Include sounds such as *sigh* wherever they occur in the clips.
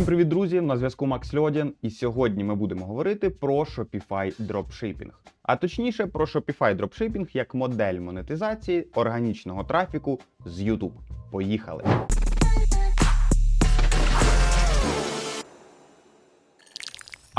Всім привіт, друзі! На зв'язку Макс Льодін, і сьогодні ми будемо говорити про Shopify Dropshipping. А точніше про Shopify Dropshipping як модель монетизації органічного трафіку з YouTube. Поїхали!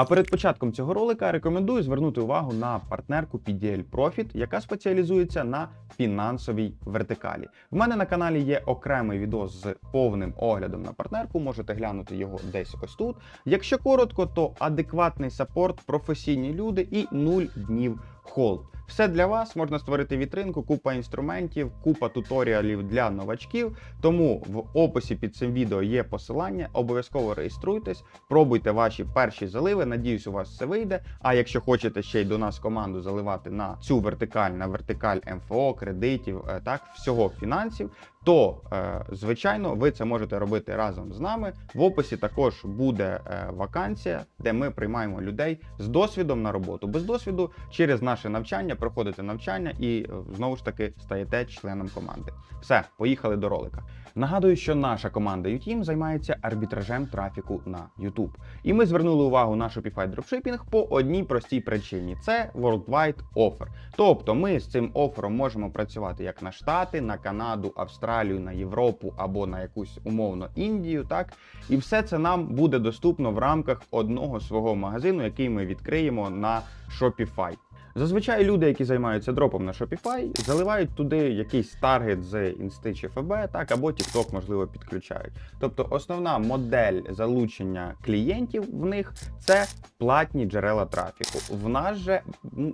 А перед початком цього ролика рекомендую звернути увагу на партнерку PDL Profit, яка спеціалізується на фінансовій вертикалі. В мене на каналі є окремий відео з повним оглядом на партнерку. Можете глянути його десь ось тут. Якщо коротко, то адекватний саппорт, професійні люди і 0 днів холд. Все для вас можна створити вітринку, купа інструментів, купа туторіалів для новачків. Тому в описі під цим відео є посилання. Обов'язково реєструйтесь, пробуйте ваші перші заливи. Надіюсь, у вас все вийде. А якщо хочете ще й до нас команду заливати на цю вертикаль, на вертикаль МФО, кредитів, е, так всього фінансів. То, е, звичайно, ви це можете робити разом з нами. В описі також буде е, вакансія, де ми приймаємо людей з досвідом на роботу. Без досвіду через наше навчання проходите навчання і е, знову ж таки стаєте членом команди. Все, поїхали до ролика. Нагадую, що наша команда UTeam займається арбітражем трафіку на YouTube. І ми звернули увагу на Shopify Dropshipping по одній простій причині: це Worldwide Offer. Тобто ми з цим офером можемо працювати як на Штати, на Канаду, Австралію, на Європу або на якусь умовно Індію. Так і все це нам буде доступно в рамках одного свого магазину, який ми відкриємо на Shopify. Зазвичай люди, які займаються дропом на Shopify, заливають туди якийсь таргет з інсти чи ФБ, так або TikTok, можливо, підключають. Тобто основна модель залучення клієнтів в них це платні джерела трафіку. В нас же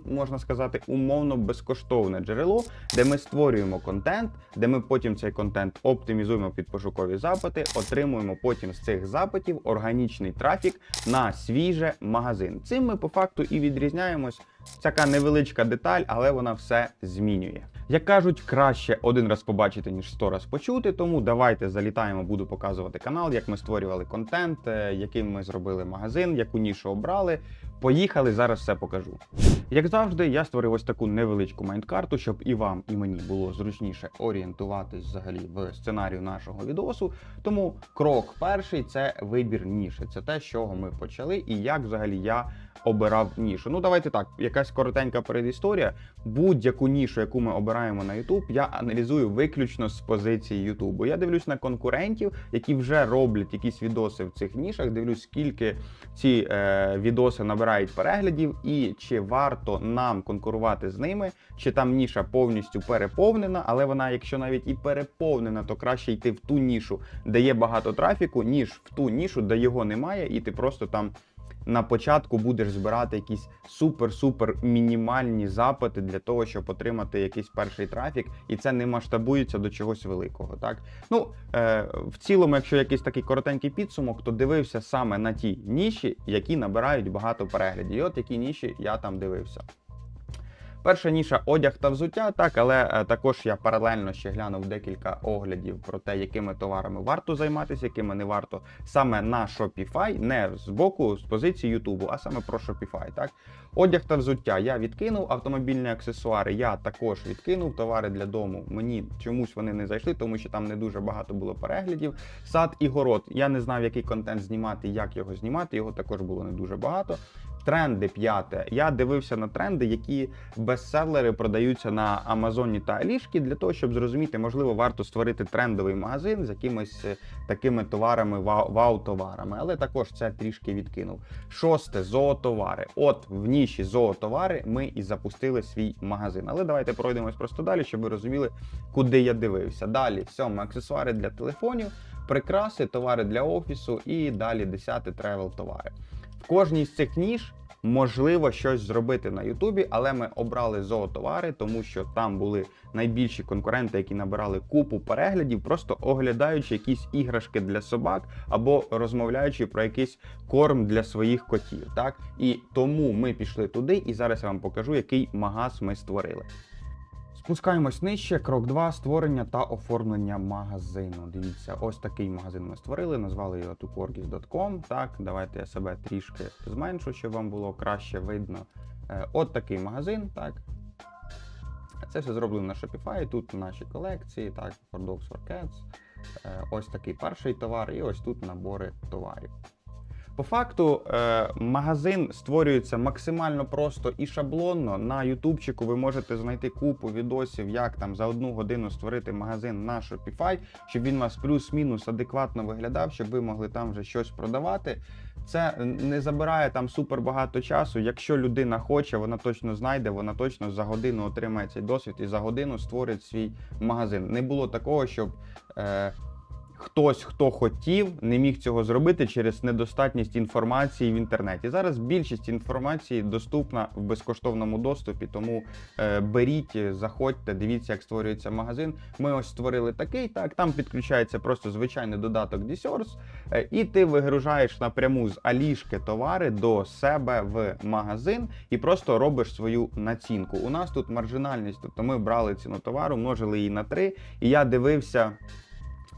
можна сказати умовно безкоштовне джерело, де ми створюємо контент, де ми потім цей контент оптимізуємо під пошукові запити, отримуємо потім з цих запитів органічний трафік на свій же магазин. Цим ми по факту і відрізняємось. Така невеличка деталь, але вона все змінює. Як кажуть, краще один раз побачити, ніж сто раз почути. Тому давайте залітаємо, буду показувати канал, як ми створювали контент, е, яким ми зробили магазин, яку нішу обрали. Поїхали, зараз все покажу. Як завжди, я створив ось таку невеличку майндкарту, щоб і вам, і мені було зручніше орієнтуватись взагалі в сценарію нашого відосу. Тому крок перший це вибір ніші. Це те, з чого ми почали, і як взагалі я обирав нішу. Ну давайте так, якась коротенька передісторія. Будь-яку нішу, яку ми обираємо на YouTube, я аналізую виключно з позиції YouTube. Я дивлюсь на конкурентів, які вже роблять якісь відоси в цих нішах. Дивлюсь, скільки ці е, відоси набирають переглядів, і чи варто нам конкурувати з ними, чи там ніша повністю переповнена, але вона, якщо навіть і переповнена, то краще йти в ту нішу, де є багато трафіку, ніж в ту нішу, де його немає, і ти просто там на початку будеш збирати якісь супер-супер мінімальні запити для того, щоб отримати якийсь перший трафік, і це не масштабується до чогось великого. Так ну е, в цілому, якщо якийсь такий коротенький підсумок, то дивився саме на ті ніші, які набирають багато переглядів. І от які ніші я там дивився. Перша ніша одяг та взуття, так, але е, також я паралельно ще глянув декілька оглядів про те, якими товарами варто займатися, якими не варто саме на Shopify, не з боку, з позиції Ютубу, а саме про Shopify. Так, одяг та взуття я відкинув, автомобільні аксесуари я також відкинув. Товари для дому мені чомусь вони не зайшли, тому що там не дуже багато було переглядів. Сад і город. Я не знав, який контент знімати, як його знімати. Його також було не дуже багато. Тренди п'яте. Я дивився на тренди, які бестселери продаються на Амазоні та Алішки, для того, щоб зрозуміти, можливо, варто створити трендовий магазин з якимись е, такими товарами, вау- вау-товарами. Але також це трішки відкинув. Шосте зоотовари. От в ніші зоотовари ми і запустили свій магазин. Але давайте пройдемось просто далі, щоб ви розуміли, куди я дивився. Далі сьоме аксесуари для телефонів, прикраси, товари для офісу і далі десяте тревел товари. В кожній з цих ніж можливо щось зробити на Ютубі, але ми обрали зоотовари, тому що там були найбільші конкуренти, які набирали купу переглядів, просто оглядаючи якісь іграшки для собак або розмовляючи про якийсь корм для своїх котів. Так і тому ми пішли туди, і зараз я вам покажу, який магаз ми створили. Спускаємось нижче. Крок 2. створення та оформлення магазину. Дивіться, ось такий магазин ми створили, назвали його tuporgis.com. Так, давайте я себе трішки зменшу, щоб вам було краще видно. Е, От такий магазин, так. Це все зроблено на Shopify. Тут наші колекції, так, for Dogs for Cats. Е, Ось такий перший товар, і ось тут набори товарів. По факту, е, магазин створюється максимально просто і шаблонно. На Ютубчику ви можете знайти купу відосів, як там за одну годину створити магазин на Shopify, щоб він у вас плюс-мінус адекватно виглядав, щоб ви могли там вже щось продавати. Це не забирає там супер багато часу. Якщо людина хоче, вона точно знайде, вона точно за годину отримає цей досвід і за годину створить свій магазин. Не було такого, щоб. Е, хтось, хто хотів, не міг цього зробити через недостатність інформації в інтернеті. Зараз більшість інформації доступна в безкоштовному доступі, тому е, беріть, заходьте, дивіться, як створюється магазин. Ми ось створили такий, так там підключається просто звичайний додаток DSource, е, і ти вигружаєш напряму з Алішки товари до себе в магазин і просто робиш свою націнку. У нас тут маржинальність, тобто ми брали ціну товару, множили її на 3, і я дивився.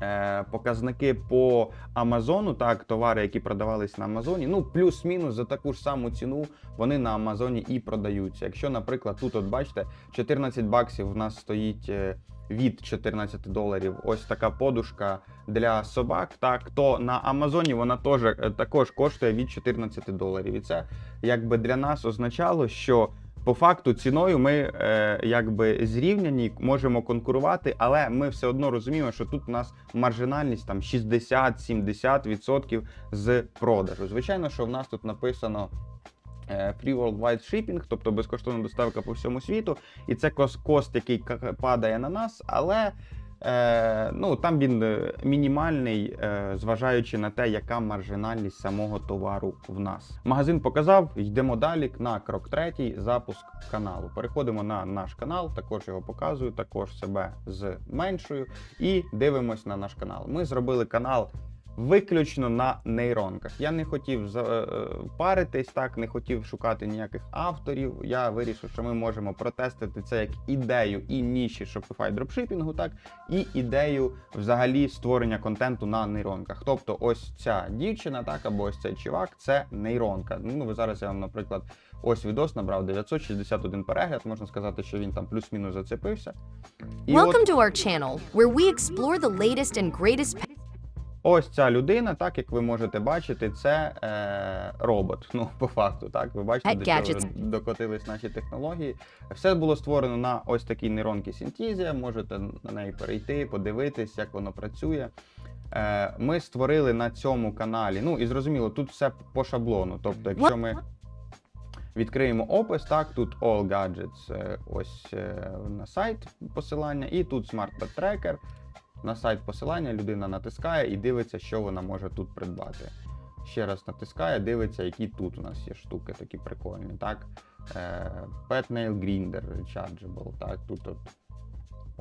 Е, показники по Амазону, так, товари, які продавались на Амазоні, ну плюс-мінус за таку ж саму ціну вони на Амазоні і продаються. Якщо, наприклад, тут, от бачите, 14 баксів в нас стоїть е, від 14 доларів. Ось така подушка для собак. Так, то на Амазоні вона теж е, також коштує від 14 доларів. І це якби для нас означало, що. По факту ціною ми е, якби зрівняні, можемо конкурувати, але ми все одно розуміємо, що тут у нас маржинальність там 60-70% з продажу. Звичайно, що в нас тут написано. е, Free Worldwide Shipping, тобто безкоштовна доставка по всьому світу, і це кос- кост, який падає на нас, але е, ну, там він е, мінімальний, е, зважаючи на те, яка маржинальність самого товару в нас. Магазин показав, йдемо далі на крок третій, запуск каналу. Переходимо на наш канал, також його показую, також себе зменшую і дивимось на наш канал. Ми зробили канал. Виключно на нейронках. Я не хотів е, е, паритись, так не хотів шукати ніяких авторів. Я вирішив, що ми можемо протестити це як ідею і ніші Shopify дропшипінгу, так і ідею взагалі створення контенту на нейронках. Тобто, ось ця дівчина, так або ось цей чувак, це нейронка. Ну ви зараз я вам, наприклад, ось відос набрав 961 перегляд. Можна сказати, що він там плюс-мінус зацепився. І от- Welcome to our channel, where we explore the latest and greatest Ось ця людина, так як ви можете бачити, це е, робот. Ну, по факту, так ви бачите, до чого вже докотились наші технології. Все було створено на ось такій нейронці Синтізія. Можете на неї перейти, подивитись, як воно працює. Е, ми створили на цьому каналі. Ну і зрозуміло, тут все по шаблону. Тобто, якщо ми відкриємо опис, так тут All Gadgets, е, ось е, на сайт посилання, і тут Smart Pet Tracker. На сайт посилання людина натискає і дивиться, що вона може тут придбати. Ще раз натискає, дивиться, які тут у нас є штуки такі прикольні. Так? Е, Pet Nail Grinder Rechargeable. Так, тут от.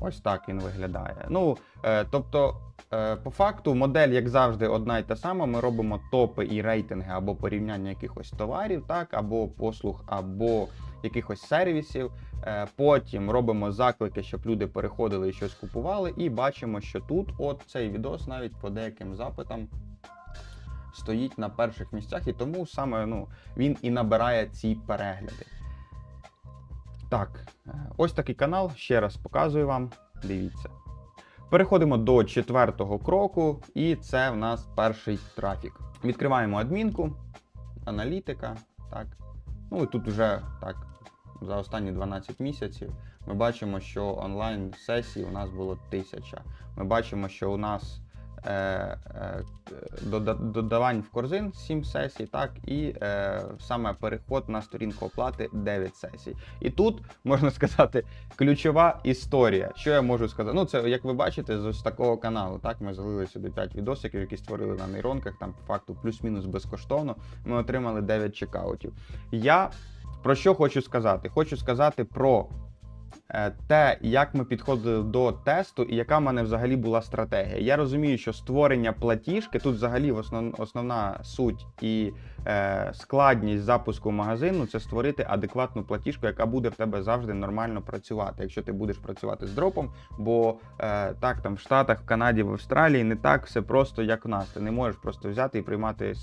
Ось так він виглядає. Ну, е, тобто, е, по факту, модель, як завжди, одна й та сама. Ми робимо топи і рейтинги або порівняння якихось товарів, так, або послуг, або якихось сервісів. Е, Потім робимо заклики, щоб люди переходили і щось купували. І бачимо, що тут, от цей відос, навіть по деяким запитам, стоїть на перших місцях, і тому саме ну, він і набирає ці перегляди. Так, е, ось такий канал. Ще раз показую вам. Дивіться. Переходимо до четвертого кроку, і це в нас перший трафік. Відкриваємо адмінку, аналітика. Так. Ну і тут вже так, за останні 12 місяців ми бачимо, що онлайн сесій у нас було 1000. Ми бачимо, що у нас е, е, додавань в корзин 7 сесій, так, і е, саме переход на сторінку оплати 9 сесій. І тут можна сказати ключова історія. Що я можу сказати? Ну, це як ви бачите, з ось такого каналу. Так, ми залили сюди 5 відосиків, які створили на нейронках. Там по факту плюс-мінус безкоштовно. Ми отримали 9 чекаутів. Я про що хочу сказати? Хочу сказати про те, як ми підходили до тесту і яка в мене взагалі була стратегія. Я розумію, що створення платіжки тут взагалі основ, основна суть і е, складність запуску магазину це створити адекватну платіжку, яка буде в тебе завжди нормально працювати, якщо ти будеш працювати з дропом. Бо е, так там в Штатах, в Канаді, в Австралії не так все просто, як в нас. Ти не можеш просто взяти і приймати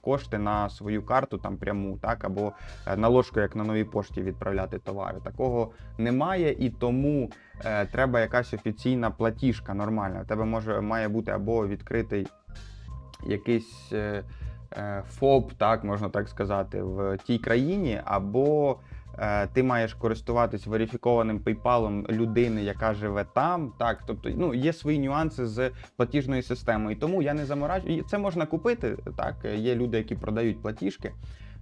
кошти на свою карту там пряму, так або е, на ложку, як на новій пошті відправляти товари. Такого немає, і тому е, треба якась офіційна платіжка нормальна. У тебе може має бути або відкритий якийсь. Е, е, ФОП, так можна так сказати, в тій країні, або е, ти маєш користуватись верифікованим PayPal людини, яка живе там. Так, тобто, ну є свої нюанси з платіжною системою. І Тому я не замораджую. Це можна купити. Так, є люди, які продають платіжки.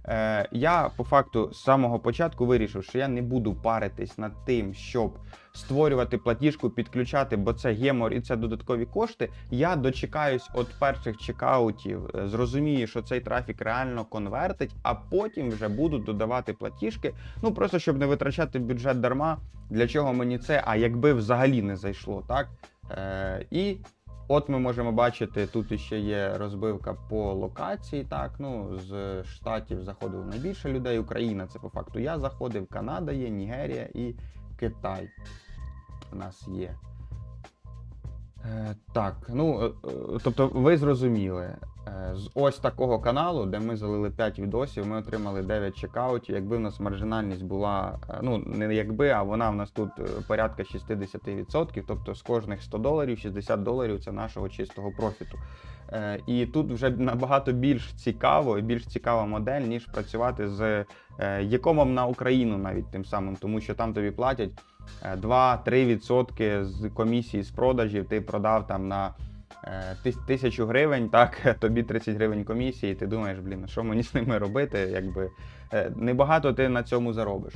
Е, я по факту з самого початку вирішив, що я не буду паритись над тим, щоб створювати платіжку, підключати, бо це гемор і це додаткові кошти. Я дочекаюсь від перших чекаутів, е, зрозумію, що цей трафік реально конвертить, а потім вже буду додавати платіжки. Ну просто щоб не витрачати бюджет дарма. Для чого мені це? А якби взагалі не зайшло, так? Е, і От ми можемо бачити, тут ще є розбивка по локації. Так, ну з штатів заходило найбільше людей. Україна це по факту я заходив, Канада є, Нігерія і Китай. У нас є. Е, так, ну е, е, тобто, ви зрозуміли. Е, З ось такого каналу, де ми залили 5 відосів, ми отримали 9 чекаутів. Якби в нас маржинальність була, е, ну не якби, а вона в нас тут е, порядка 60%, тобто з кожних 100 доларів 60 доларів це нашого чистого профіту. І тут вже набагато більш цікаво і більш цікава модель, ніж працювати з якомом на Україну навіть тим самим, тому що там тобі платять е, 2-3% з комісії з продажів. Ти продав там на тисячу гривень, так *laughs* тобі 30 гривень комісії. і Ти думаєш, блін, що мені з ними робити? Якби е, небагато ти на цьому заробиш.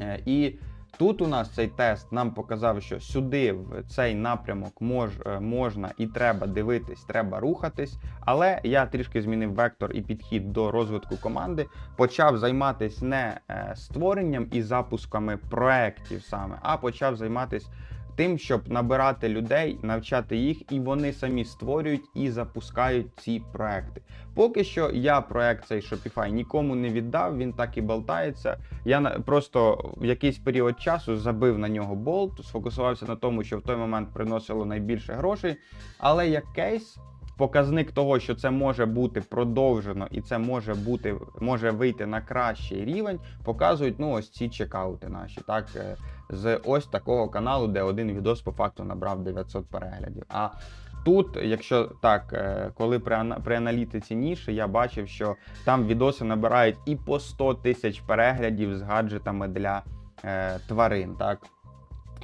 Е, І тут у нас цей тест нам показав, що сюди, в цей напрямок, мож, е, можна і треба дивитись, треба рухатись. Але я трішки змінив вектор і підхід до розвитку команди. Почав займатися не е, створенням і запусками проєктів саме, а почав займатися тим, щоб набирати людей, навчати їх, і вони самі створюють і запускають ці проекти. Поки що я проект цей Shopify нікому не віддав, він так і болтається. Я просто в якийсь період часу забив на нього болт, сфокусувався на тому, що в той момент приносило найбільше грошей. Але як кейс, показник того, що це може бути продовжено і це може бути, може вийти на кращий рівень, показують ну ось ці чекаути наші. Так, е, з ось такого каналу, де один відос по факту набрав 900 переглядів. А Тут, якщо так, е, коли при, ана- при аналітиці ніші, я бачив, що там відоси набирають і по 100 тисяч переглядів з гаджетами для е, тварин. Так?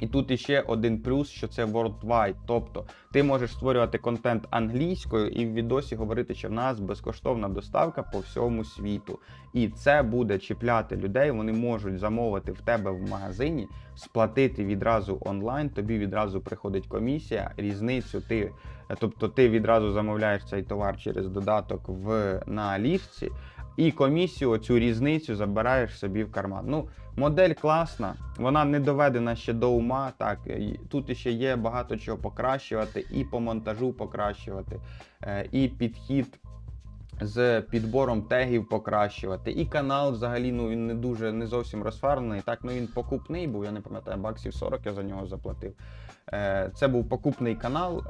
І тут іще один плюс, що це worldwide, тобто ти можеш створювати контент англійською і в відосі говорити, що в нас безкоштовна доставка по всьому світу. І це буде чіпляти людей. Вони можуть замовити в тебе в магазині, сплатити відразу онлайн. Тобі відразу приходить комісія. Різницю ти, тобто ти відразу замовляєш цей товар через додаток в на ліфті, і комісію цю різницю забираєш собі в карман. Ну, модель класна, вона не доведена ще до ума. Так тут ще є багато чого покращувати, і по монтажу покращувати, е, і підхід. З підбором тегів покращувати. І канал взагалі ну він не дуже не зовсім розфарблений. Так, ну він покупний був, я не пам'ятаю, баксів 40 я за нього заплатив. Е, Це був покупний канал.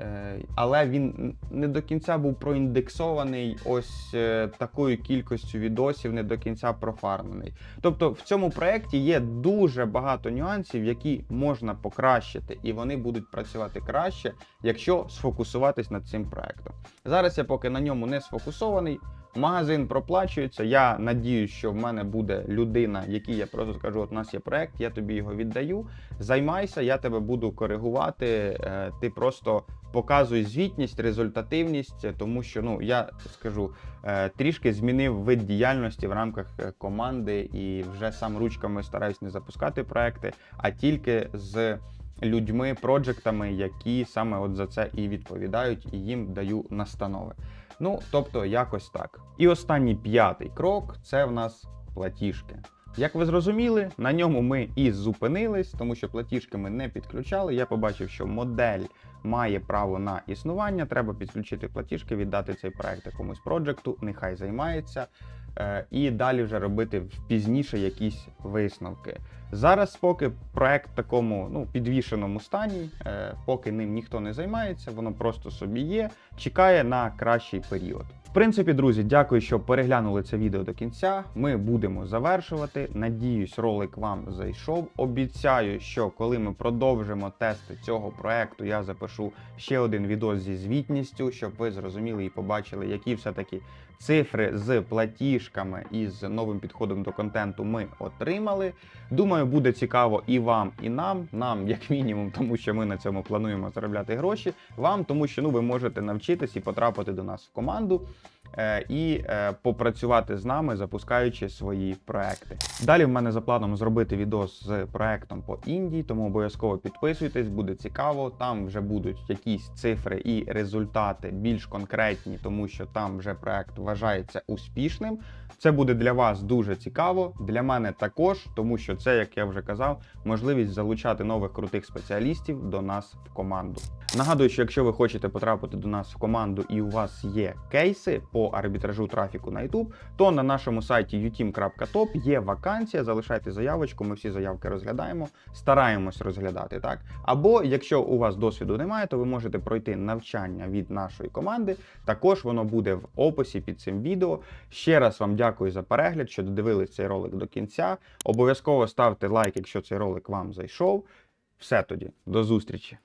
Е, але він не до кінця був проіндексований ось е, такою кількістю відосів, не до кінця профармлений. Тобто в цьому проєкті є дуже багато нюансів, які можна покращити, і вони будуть працювати краще, якщо сфокусуватись над цим проєктом. Зараз я поки на ньому не сфокусований. Магазин проплачується. Я надію, що в мене буде людина, якій я просто скажу: от у нас є проект, я тобі його віддаю. Займайся, я тебе буду коригувати. е, Ти просто показуй звітність, результативність, тому що ну я скажу е, трішки змінив вид діяльності в рамках е, команди і вже сам ручками стараюсь не запускати проекти, а тільки з людьми, проджектами, які саме от за це і відповідають, і їм даю настанови. Ну, тобто, якось так. І останній п'ятий крок це в нас платіжки. Як ви зрозуміли, на ньому ми і зупинились, тому що платіжки ми не підключали. Я побачив, що модель має право на існування. Треба підключити платіжки, віддати цей проект якомусь проджекту, нехай займається, і далі вже робити пізніше якісь висновки. Зараз, поки проект в такому ну, підвішеному стані, е, поки ним ніхто не займається, воно просто собі є, чекає на кращий період. В принципі, друзі, дякую, що переглянули це відео до кінця. Ми будемо завершувати. Надіюсь, ролик вам зайшов. Обіцяю, що коли ми продовжимо тести цього проекту, я запишу ще один відео зі звітністю, щоб ви зрозуміли і побачили, які все-таки цифри з платіжками і з новим підходом до контенту ми отримали. Думаю, буде цікаво і вам, і нам. Нам, як мінімум, тому що ми на цьому плануємо заробляти гроші. Вам, тому що ну ви можете навчитись і потрапити до нас в команду. Е, І е, попрацювати з нами, запускаючи свої проекти. Далі в мене за планом зробити відео з проектом по Індії, тому обов'язково підписуйтесь, буде цікаво. Там вже будуть якісь цифри і результати більш конкретні, тому що там вже проект вважається успішним. Це буде для вас дуже цікаво, для мене також, тому що це, як я вже казав, можливість залучати нових крутих спеціалістів до нас в команду. Нагадую, що якщо ви хочете потрапити до нас в команду і у вас є кейси по арбітражу трафіку на YouTube, то на нашому сайті uteam.top є вакансія. Залишайте заявочку, ми всі заявки розглядаємо, стараємось розглядати так. Або якщо у вас досвіду немає, то ви можете пройти навчання від нашої команди. Також воно буде в описі під цим відео. Ще раз вам дякую за перегляд, що додивились цей ролик до кінця. Обов'язково ставте лайк, якщо цей ролик вам зайшов. Все тоді, до зустрічі!